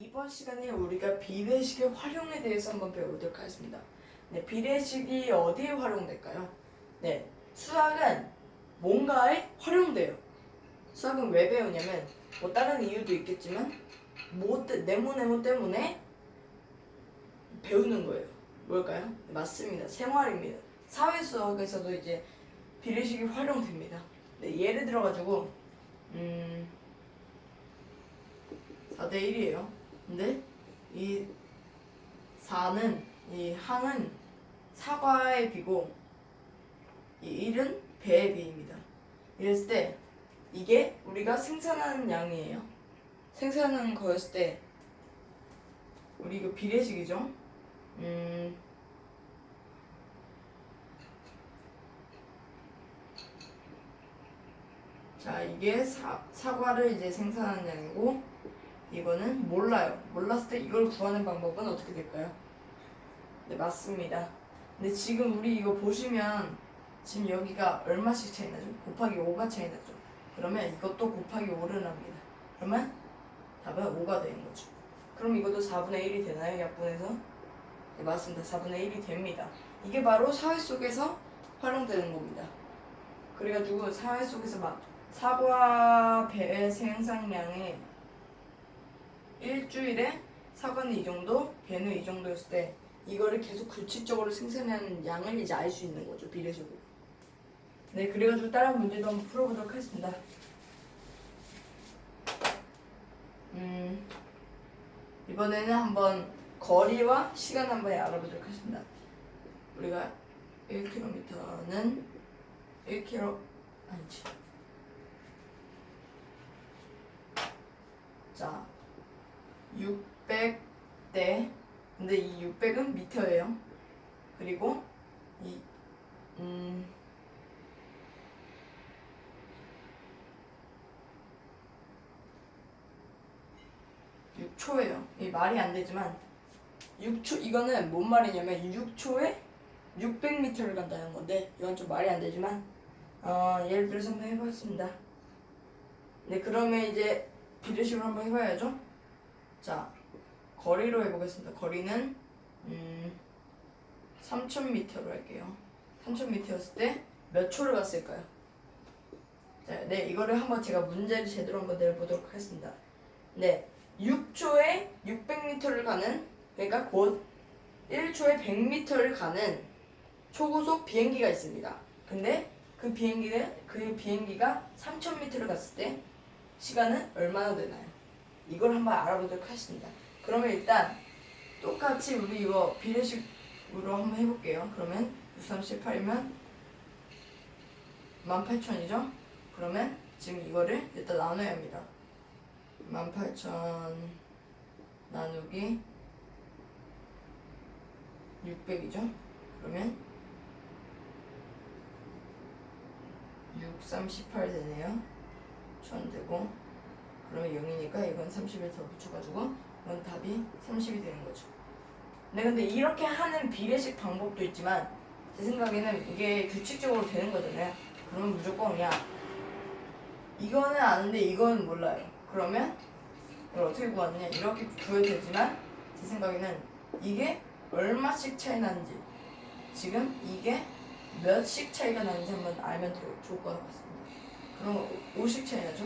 이번 시간에 우리가 비례식의 활용에 대해서 한번 배워보도록 하겠습니다. 네, 비례식이 어디에 활용될까요? 네, 수학은 뭔가에 활용돼요. 수학은 왜 배우냐면 뭐 다른 이유도 있겠지만 뭐 때- 네모네모 때문에 배우는 거예요. 뭘까요? 네, 맞습니다. 생활입니다. 사회 수학에서도 이제 비례식이 활용됩니다. 네, 예를 들어가지고 음 4대 1이에요. 근데 이 4는 이 항은 사과의 비고 이 1은 배의 비입니다. 이랬을 때 이게 우리가 생산하는 양이에요. 생산하는 거였을 때 우리 이거 비례식이죠. 음 자, 이게 사, 사과를 이제 생산하는 양이고 이거는 몰라요. 몰랐을 때 이걸 구하는 방법은 어떻게 될까요? 네, 맞습니다. 근데 지금 우리 이거 보시면 지금 여기가 얼마씩 차이 나죠? 곱하기 5가 차이 나죠? 그러면 이것도 곱하기 5를 합니다. 그러면 답은 5가 되는 거죠. 그럼 이것도 4분의 1이 되나요? 약분해서? 네, 맞습니다. 4분의 1이 됩니다. 이게 바로 사회 속에서 활용되는 겁니다. 그래가지고 사회 속에서 막 사과 배 생산량의 일주일에 사과는 이 정도, 배는 이 정도였을 때 이거를 계속 규칙적으로 생산하는 양을 이제 알 수 있는 거죠 비례식으로. 네, 그래가지고 다른 문제도 한번 풀어보도록 하겠습니다. 음, 이번에는 한번 거리와 시간 한번 알아보도록 하겠습니다. 우리가 1km는 1km 아니지. 자, 600대 근데 이 600은 미터예요. 그리고 이 음, 육초예요이 말이 안 되지만 6초 이거는 뭔 말이냐면 6초에 600m를 간다는 건데 이건 좀 말이 안 되지만 어, 예를 들어서 한번 해봤습니다. 네 그러면 이제 비례식으로 한번 해봐야죠. 자 거리로 해보겠습니다. 거리는 음, 3,000m로 할게요. 3,000m였을 때 몇 초를 갔을까요? 자, 네, 이거를 한번 제가 문제를 제대로 한번 내보도록 하겠습니다. 네, 6초에 600m를 가는, 그러니까 곧 1초에 100m를 가는 초고속 비행기가 있습니다. 근데 그 비행기는, 그 비행기가 3,000m를 갔을 때 시간은 얼마나 되나요? 이걸 한번 알아보도록 하겠습니다. 그러면 일단 똑같이 우리 이거 비례식으로 한번 해볼게요. 그러면 638이면 18,000이죠? 그러면 지금 이거를 일단 나눠야 합니다. 18,000 나누기 600이죠? 그러면 6, 3, 18 되네요. 1000 되고 그러면 0이니까 이건 30을 더 붙여가지고 이건 답이 30이 되는 거죠. 네, 근데 이렇게 하는 비례식 방법도 있지만 제 생각에는 이게 규칙적으로 되는 거잖아요. 그러면 무조건 야 이거는 아는데 이건 몰라요. 그러면 이걸 어떻게 구하느냐 이렇게 구해도 되지만 제 생각에는 이게 얼마씩 차이 나는지 지금 이게 몇씩 차이가 나는지 한번 알면 더 좋을 것 같습니다. 그럼 5씩 차이 나죠?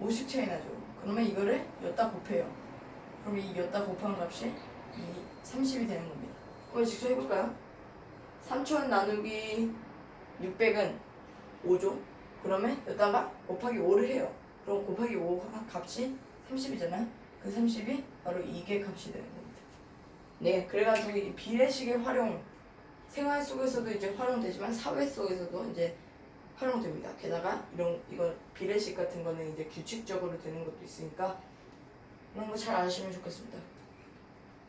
5씩 차이 나죠. 그러면 이거를 여기다 곱해요. 그럼 이 여기다 곱한 값이 이 30이 되는 겁니다. 그럼 직접 해볼까요? 3천 나누기 600은 5죠. 그러면 여기다가 곱하기 5를 해요. 그럼 곱하기 5 값이 30이잖아요. 그 30이 바로 이게 값이 되는 겁니다. 네, 그래가지고 이 비례식의 활용 생활 속에서도 이제 활용되지만 사회 속에서도 이제 활용됩니다. 게다가 이런 이거 비례식 같은 거는 이제 규칙적으로 되는 것도 있으니까 이런 거 잘 아시면 좋겠습니다.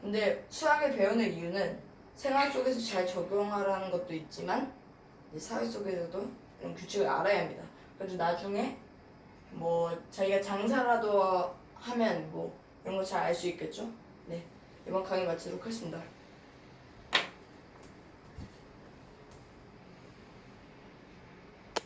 근데 수학을 배우는 이유는 생활 속에서 잘 적용하라는 것도 있지만 사회 속에서도 이런 규칙을 알아야 합니다. 그래서 나중에 뭐 자기가 장사라도 하면 뭐 이런 거 잘 알 수 있겠죠. 네 이번 강의 마치도록 하겠습니다.